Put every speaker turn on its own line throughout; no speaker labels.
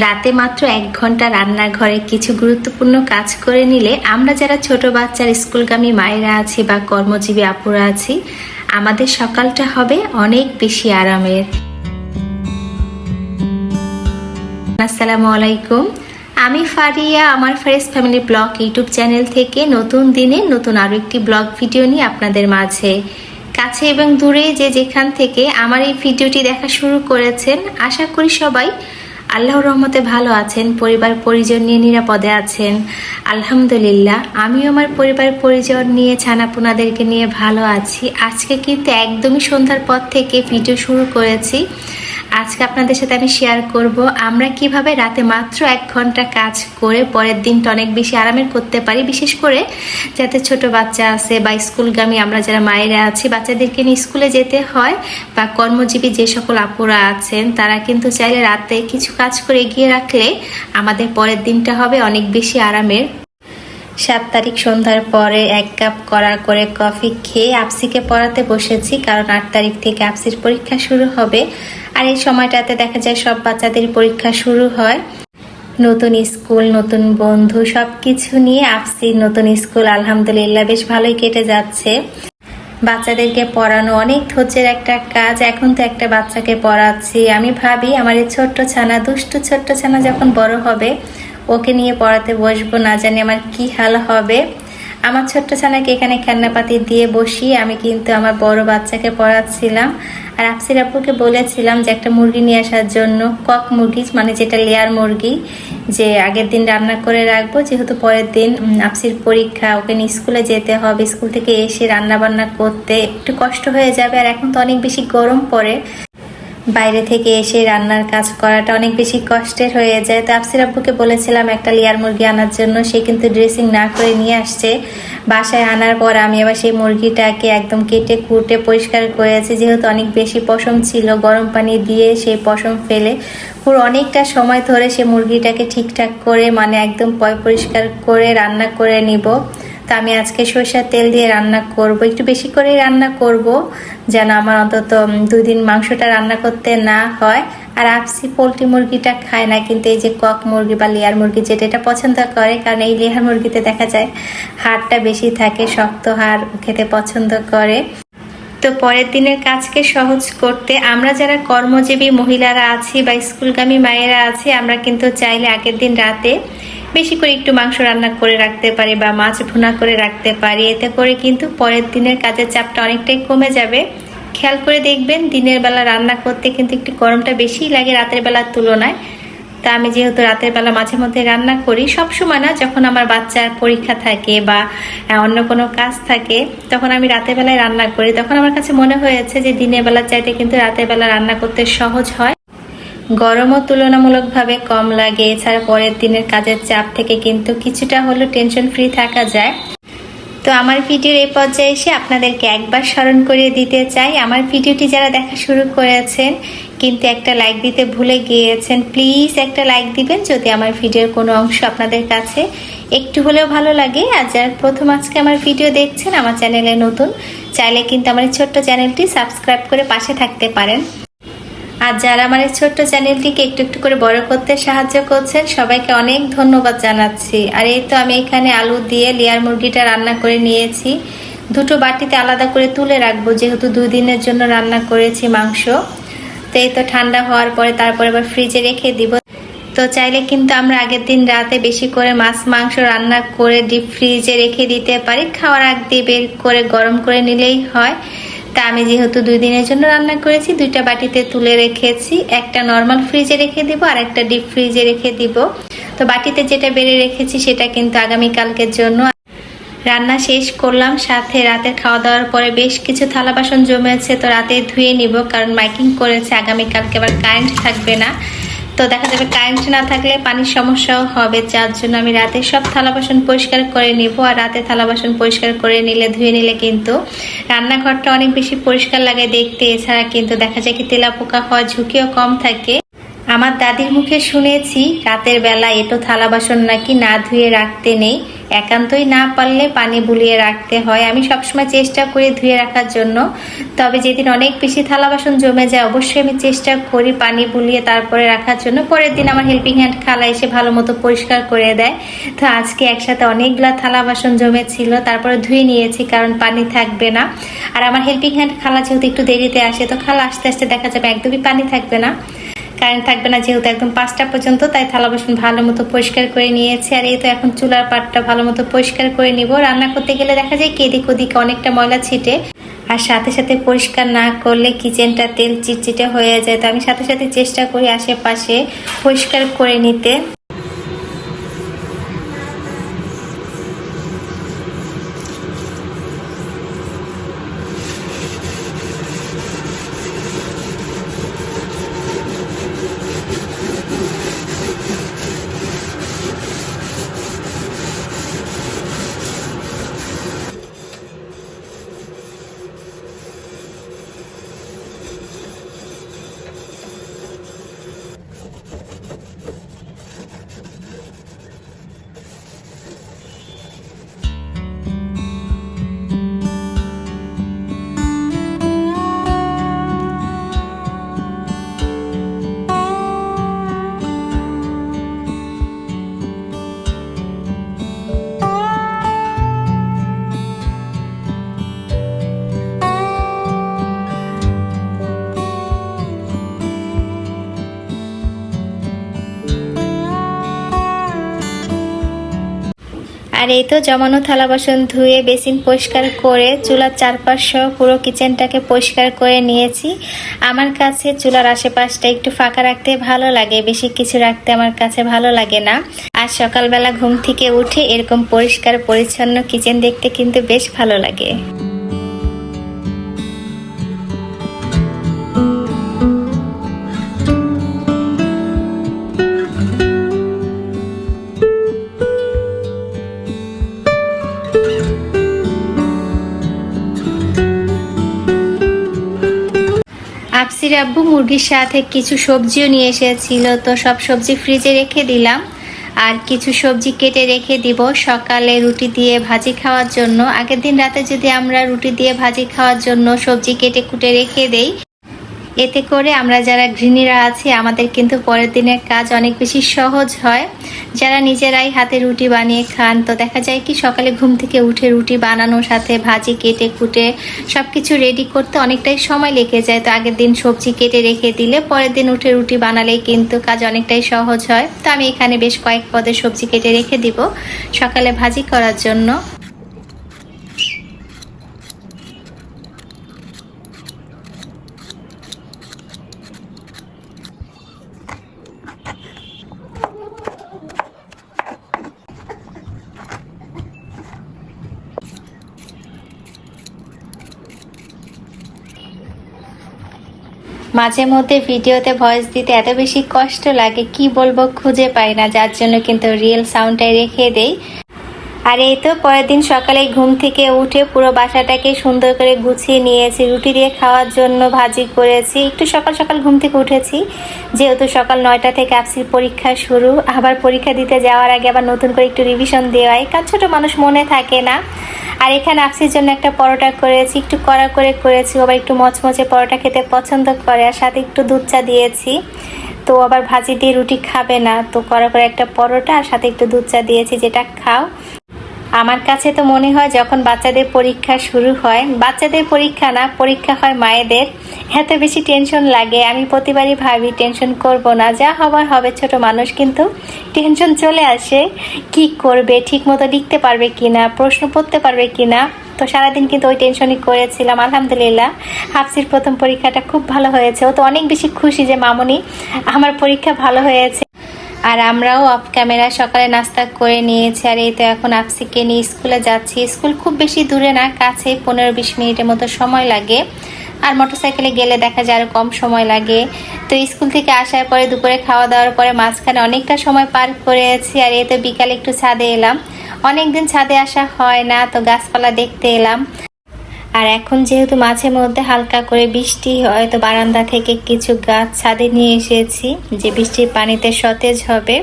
রাতে মাত্র এক ঘণ্টা রান্নার ঘরে কিছু গুরুত্বপূর্ণ কাজ করে নিলে আমরা যারা ছোট বাচ্চার স্কুলগামী মায়েরা আছি বা কর্মজীবী আপুরা আছি, আমাদের সকালটা হবে অনেক বেশি আরামের। আসসালামু আলাইকুম। আমি ফারিয়া, আমার fresh family blog YouTube channel থেকে নতুন দিনে নতুন আরও একটি ব্লগ ভিডিও নিয়ে আপনাদের মাঝে। কাছে এবং দূরে যে যেখান থেকে আমার এই ভিডিওটি দেখা শুরু করেছেন, আশা করি সবাই আল্লাহর রহমতে ভালো আছেন, পরিবার পরিজন নিয়ে নিরাপদে আছেন। আলহামদুলিল্লাহ, আমিও আমার পরিবার পরিজন নিয়ে, ছানাপোনাদেরকে নিয়ে ভালো আছি। আজকে কিন্তু একদমই সন্ধ্যার পর থেকে ভিডিও শুরু করেছি। আজকে আপনাদের সাথে আমি শেয়ার করব আমরা কীভাবে রাতে মাত্র এক ঘণ্টা কাজ করে পরের দিনটা অনেক বেশি আরামের করতে পারি। বিশেষ করে যাতে ছোট বাচ্চা আছে বা স্কুলগামী আমরা যারা মায়েরা আছি, বাচ্চাদেরকে নিয়ে স্কুলে যেতে হয় বা কর্মজীবী যে সকল আপুরা আছেন, তারা কিন্তু চাইলে রাতে কিছু কাজ করে এগিয়ে রাখলে আমাদের পরের দিনটা হবে অনেক বেশি আরামের। সাত তারিখ সন্ধ্যার পরে এক কাপ করা করে কফি খেয়ে আপসিকে পড়াতে বসেছি, কারণ আট তারিখ থেকে আপসির পরীক্ষা শুরু হবে। আর এই সময়টাতে দেখা যায় সব বাচ্চাদের পরীক্ষা শুরু হয়। নতুন স্কুল, নতুন বন্ধু সব কিছু নিয়ে আপসি নতুন স্কুল, আলহামদুলিল্লাহ, বেশ ভালোই কেটে যাচ্ছে। বাচ্চাদেরকে পড়ানো অনেক ধৈর্যের একটা কাজ, এখন তো একটা বাচ্চাকে পড়াচ্ছি। আমি ভাবি, আমার এই ছোট্ট ছানা, দুষ্টু ছোট্ট ছানা যখন বড় হবে ওকে নিয়ে পড়াতে বসবো না জানি আমার কি হাল হবে। আমার ছোট্ট ছানাকে এখানে খেলনাপাতি দিয়ে বসিয়ে আমি কিন্তু আমার বড় বাচ্চাকে পড়াচ্ছিলাম। আর আপসির আপুকে বলেছিলাম যে একটা মুরগি নিয়ে আসার জন্য কক মুরগি মানে যেটা লেয়ার মুরগি যে আগের দিন রান্না করে রাখব যেহেতু পরের দিন উম, আপসির পরীক্ষা ওকে নিয়ে স্কুলে যেতে হবে। স্কুল থেকে এসে রান্না বান্না করতে একটু কষ্ট হয়ে যাবে আর এখন তো অনেক বেশি গরম পড়ে। বাইরে থেকে এসে রান্নার কাজ করাটা অনেক বেশি কষ্টের হয়ে যায়। তো আফসির আব্বুকে বলেছিলাম, একটা লেয়ার মুরগি আনার জন্য সে কিন্তু ড্রেসিং না করে নিয়ে আসছে। বাসায় আনার পর আমি আবার সেই মুরগিটাকে একদম কেটে কুটে পরিষ্কার করেছি। যেহেতু অনেক বেশি পশম ছিল, গরম পানি দিয়ে সেই পশম ফেলে পুরো অনেকটা সময় ধরে সে মুরগিটাকে ঠিকঠাক করে মানে একদম পয় পরিষ্কার করে রান্না করে নিব। তা আমি আজকে সরষের তেল দিয়ে রান্না করব। একটু বেশি করেই রান্না করব যেন আমার অন্তত উম, দুই দিন মাংসটা রান্না করতে না হয়। আর আপসি পোলট্রি মুরগিটা খায় না কিন্তু এই যে কক মুরগি বা লেয়ার মুরগি যেটা এটা পছন্দ করে কারণ এই লেয়ার মুরগিতে দেখা যায় হাড়টা বেশি থাকে শক্ত হাড় খেতে পছন্দ করে। তো পরের দিনের কাজকে সহজ করতে আমরা যারা কর্মজীবী মহিলারা আছি বা স্কুলগামী মায়েরা আছি আমরা কিন্তু চাইলে আগের দিন রাতে বেশি করে একটু মাংস রান্না করে রাখতে পারি বা মাছ ভুনা করে রাখতে পারি, এতে করে কিন্তু পরের দিনের কাজের চাপটা অনেকটাই কমে যাবে। খেয়াল করে দেখবেন, দিনের বেলা রান্না করতে কিন্তু একটু গরমটা বেশিই লাগে রাতের বেলার তুলনায়। তা আমি যেহেতু রাতের বেলা মাঝে মধ্যে রান্না করি সব সময় না যখন আমার বাচ্চার পরীক্ষা থাকে বা অন্য কোনো কাজ থাকে, তখন আমি রাতের বেলায় রান্না করি। তখন আমার কাছে মনে হয়েছে যে দিনের বেলার চাইতে কিন্তু রাতের বেলা রান্না করতে সহজ হয়। গরমও তুলনামূলকভাবে কম লাগে। এছাড়া পরের দিনের কাজের চাপ থেকে কিন্তু কিছুটা হলেও টেনশন ফ্রি থাকা যায়। তো আমার ভিডিওর এই পর্যায়ে এসে আপনাদেরকে একবার স্মরণ করিয়ে দিতে চাই। আমার ভিডিওটি যারা দেখা শুরু করেছেন, কিন্তু একটা লাইক দিতে ভুলে গিয়েছেন প্লিজ একটা লাইক দিবেন যদি আমার ভিডিওর কোনো অংশ আপনাদের কাছে একটু হলেও ভালো লাগে। আর যারা প্রথম আজকে আমার ভিডিও দেখছেন, আমার চ্যানেলে নতুন, চাইলে কিন্তু আমার ছোট্ট চ্যানেলটি সাবস্ক্রাইব করে পাশে থাকতে পারেন। আর যারা আমার এই ছোট্ট চ্যানেলটিকে একটু একটু করে বড় করতে সাহায্য করছেন, সবাইকে অনেক ধন্যবাদ জানাচ্ছি। আর এই তো আমি এখানে আলু দিয়ে লেয়ার মুরগিটা রান্না করে নিয়েছি। দুটো বাটিতে আলাদা করে তুলে রাখব, যেহেতু দুই দিনের জন্য রান্না করেছি মাংস। তো এই তো ঠান্ডা হওয়ার পরে তারপরে আবার ফ্রিজে রেখে দিব। তো চাইলে কিন্তু আমরা আগের দিন রাতে বেশি করে মাছ মাংস রান্না করে ডিপ ফ্রিজে রেখে দিতে পারি। খাওয়ার আগ দিয়ে বের করে গরম করে নিলেই হয়। তা আমি যেহেতু দুই দিনের জন্য রান্না করেছি, দুইটা বাটিতে তুলে রেখেছি, একটা নর্মাল ফ্রিজে রেখে দিব আর একটা ডিপ ফ্রিজে রেখে দিব। তো বাটিতে যেটা বেড়ে রেখেছি সেটা কিন্তু আগামীকালকের জন্য রান্না শেষ করলাম, সাথে রাতের খাওয়া দাওয়ার পরে বেশ কিছু থালা বাসন জমেছে, তো রাতে ধুয়ে নিব কারণ মাইকিং করেছে, আগামীকালকে আবার কারেন্ট থাকবে না। তো দেখা যাবে কারেন্ট না থাকলে পানির সমস্যাও হবে, যার জন্য আমি রাতে সব থালা বাসন পরিষ্কার করে নিব। আর রাতে থালা বাসন পরিষ্কার করে নিলে, ধুয়ে নিলে কিন্তু রান্নাঘরটা অনেক বেশি পরিষ্কার লাগে দেখতে। এছাড়া কিন্তু দেখা যায় কি তেলা পোকা হওয়ার ঝুঁকিও কম থাকে। আমার দাদির মুখে শুনেছি, রাতের বেলা এটো থালা বাসন নাকি না ধুয়ে রাখতে নেই। একান্তই না পারলে পানি বুলিয়ে রাখতে হয়। আমি সবসময় চেষ্টা করি ধুয়ে রাখার জন্য। তবে যেদিন অনেক বেশি থালা বাসন জমে যায়, অবশ্যই আমি চেষ্টা করি পানি বুলিয়ে তারপরে রাখার জন্য। পরের দিন আমার হেল্পিং হ্যান্ড খালা এসে ভালো মতো পরিষ্কার করে দেয়। তো আজকে একসাথে অনেকগুলা থালা বাসন জমেছিল, তারপরে ধুয়ে নিয়েছি কারণ পানি থাকবে না। আর আমার হেল্পিং হ্যান্ড খালা যেহেতু একটু দেরিতে আসে, তো খালা আস্তে আস্তে দেখা যাবে একদমই পানি থাকবে না। কারেন্ট থাকবে না যেহেতু একদম পাঁচটা পর্যন্ত, তাই থালা বাসন ভালো মতো পরিষ্কার করে নিয়েছি। আর এই তো এখন চুলার পাটটা ভালো মতো পরিষ্কার করে নিব। রান্না করতে গেলে দেখা যায় কি, এদিক ওদিকে অনেকটা ময়লা ছিটে। আর সাথে সাথে পরিষ্কার না করলে কিচেনটা তেল চিটচিটে হয়ে যায়। তো আমি সাথে সাথে চেষ্টা করি আশেপাশে পরিষ্কার করে নিতে। এই তো জমানো থালা বাসন ধুয়ে বেসিন পরিষ্কার করে, চুলার চারপাশ সহ পুরো কিচেনটাকে পরিষ্কার করে নিয়েছি। আমার কাছে চুলার আশেপাশটা একটু ফাঁকা রাখতে ভালো লাগে, বেশি কিছু রাখতে আমার কাছে ভালো লাগে না। আর সকালবেলা ঘুম থেকে উঠে এরকম পরিষ্কার পরিচ্ছন্ন কিচেন দেখতে কিন্তু বেশ ভালো লাগে। আফসির আব্বু মুরগির সাথে কিছু সবজিও নিয়ে এসেছিল। তো সব সবজি ফ্রিজে রেখে দিলাম। আর কিছু সবজি কেটে রেখে দিব সকালে রুটি দিয়ে ভাজি খাওয়ার জন্য। আগের দিন রাতে যদি আমরা রুটি দিয়ে ভাজি খাওয়ার জন্য সবজি কেটে কুটে রেখে দেই এতে করে আমরা যারা গৃহিণীরা আছি, আমাদের কিন্তু পরের দিনের কাজ অনেক বেশি সহজ হয়। যারা নিজেরাই হাতে রুটি বানিয়ে খান, তো দেখা যায় কি সকালে ঘুম থেকে উঠে রুটি বানানোর সাথে ভাজি কেটে কুটে সব কিছু রেডি করতে অনেকটাই সময় লেগে যায়। তো আগের দিন সবজি কেটে রেখে দিলে পরের দিন উঠে রুটি বানালেই কিন্তু কাজ অনেকটাই সহজ হয়। তো আমি এখানে বেশ কয়েক পদে সবজি কেটে রেখে দিব সকালে ভাজি করার জন্য। মাঝে মধ্যে ভিডিওতে ভয়েস দিতে এত বেশি কষ্ট লাগে, কি বলব খুঁজে পাই না। যার জন্য কিন্তু রিয়েল সাউন্ডটাই রেখে দেই। আর এই তো পরের দিন সকালে ঘুম থেকে উঠে পুরো বাসাটাকে সুন্দর করে গুছিয়ে নিয়েছি, রুটি দিয়ে খাওয়ার জন্য ভাজি করেছি। একটু সকাল সকাল ঘুম থেকে উঠেছি, যেহেতু সকাল নয়টা থেকে আপসির পরীক্ষা শুরু, আবার পরীক্ষা দিতে যাওয়ার আগে আবার নতুন করে একটু রিভিশন দেওয়াই কাজ ছোটো মানুষ মনে থাকে না। আর এখানে আপসির জন্য একটা পরোটা করেছি, একটু কড়া করে করেছি আবার একটু মচমচে পরোটা খেতে পছন্দ করে, আর সাথে একটু দুধ চা দিয়েছি। তো আবার ভাজি দিয়ে রুটি খাবে না, তো কড়া করে একটা পরোটা আর সাথে একটু দুধ চা দিয়েছি, যেটা খাও। আমার কাছে তো মনে হয় যখন বাচ্চাদের পরীক্ষা শুরু হয়, বাচ্চাদের পরীক্ষা না, পরীক্ষা হয় মায়েদের, এত বেশি টেনশন লাগে। আমি প্রতিবারই ভাবি টেনশন করব না, যা হবার হবে ছোট মানুষ। কিন্তু টেনশন চলে আসে, কি করবে? ঠিক মতো লিখতে পারবে কি না প্রশ্ন পড়তে পারবে কি না তো সারাদিন কিন্তু ওই টেনশনই করেছিলাম, আলহামদুলিল্লাহ। হাফসির প্রথম পরীক্ষাটা খুব ভালো হয়েছে। ও তো অনেক বেশি খুশি যে, মামনি, আমার পরীক্ষা ভালো হয়েছে। আর আমরাও অফ ক্যামেরা সকালে নাস্তা করে নিয়েছি। আর এই তো এখন আপসিকে নিয়ে স্কুলে যাচ্ছি। স্কুল খুব বেশি দূরে না, কাছে পনেরো বিশ মিনিটের মতো সময় লাগে। আর মোটরসাইকেলে গেলে দেখা যায় আরও কম সময় লাগে। তো স্কুল থেকে আসার পরে, দুপুরে খাওয়া দাওয়ার পরে মাঝখানে অনেকটা সময় পার করেছি। আর এই তো বিকালে একটু ছাদে এলাম। অনেকদিন ছাদে আসা হয় না, তো গাছপালা দেখতে এলাম। আর এখন যেহেতু মাঝে মধ্যে হালকা করে বৃষ্টি হয় তো বারান্দা থেকে কিছু গাছ ছাদে নিয়ে এসেছি, যে বৃষ্টির পানিতে সতেজ হবে।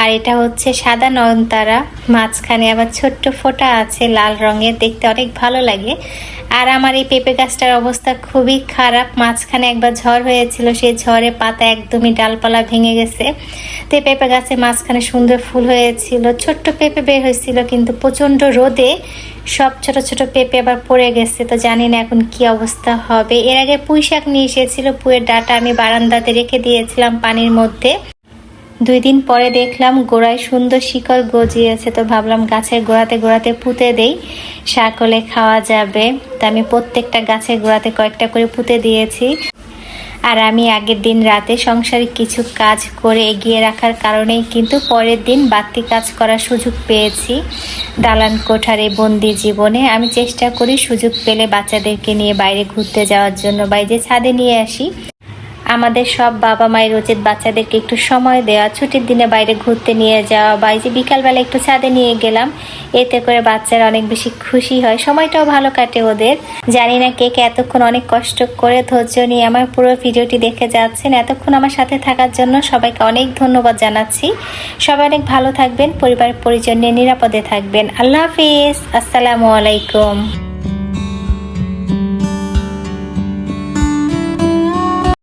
আর এটা হচ্ছে সাদা নয়নতারা, মাঝখানে আবার ছোট্ট ফোঁটা আছে লাল রঙের, দেখতে অনেক ভালো লাগে। আর আমার এই পেঁপে গাছটার অবস্থা খুবই খারাপ, মাঝখানে একবার ঝড় হয়েছিল, সেই ঝড়ে পাতা একদমই ডালপালা ভেঙে গেছে। তো এই পেঁপে গাছে মাঝখানে সুন্দর ফুল হয়েছিল, ছোট্ট পেঁপে বের হয়েছিল, কিন্তু প্রচণ্ড রোদে সব ছোট ছোট পেঁপে আবার পড়ে গেছে, তো জানি না এখন কি অবস্থা হবে। এর আগে পুঁই শাক নিয়ে এসেছিল, পুঁয়ের ডাটা আমি বারান্দাতে রেখে দিয়েছিলাম পানির মধ্যে। দুই দিন পরে দেখলাম গোড়ায় সুন্দর শিকড় গজিয়েছে, তো ভাবলাম গাছের গোড়াতে গোড়াতে পুঁতে দেই, শাক হলে খাওয়া যাবে। তা আমি প্রত্যেকটা গাছের গোড়াতে কয়েকটা করে পুঁতে দিয়েছি। আর আমি আগের দিন রাতে সংসারে কিছু কাজ করে এগিয়ে রাখার কারণেই কিন্তু পরের দিন বাড়তি কাজ করার সুযোগ পেয়েছি। দালান কোঠার এই বন্দি জীবনে আমি চেষ্টা করি সুযোগ পেলে বাচ্চাদেরকে নিয়ে বাইরে ঘুরতে যাওয়ার জন্য বাইরে ছাদে নিয়ে আসি আমাদের সব বাবা মায়ের উচিত বাচ্চাদেরকে একটু সময় দেওয়া, ছুটির দিনে বাইরে ঘুরতে নিয়ে যাওয়া বা যে বিকালবেলা একটু ছাদে নিয়ে গেলাম, এতে করে বাচ্চারা অনেক বেশি খুশি হয়। সময়টাও ভালো কাটে ওদের। জানি না কে কে এতক্ষণ অনেক কষ্ট করে ধৈর্য নিয়ে আমার পুরো ভিডিওটি দেখে যাচ্ছেন। এতক্ষণ আমার সাথে থাকার জন্য সবাইকে অনেক ধন্যবাদ জানাচ্ছি। সবাই অনেক ভালো থাকবেন, পরিবার পরিজন নিয়ে নিরাপদে থাকবেন। আল্লাহ হাফিজ। আসসালামু আলাইকুম।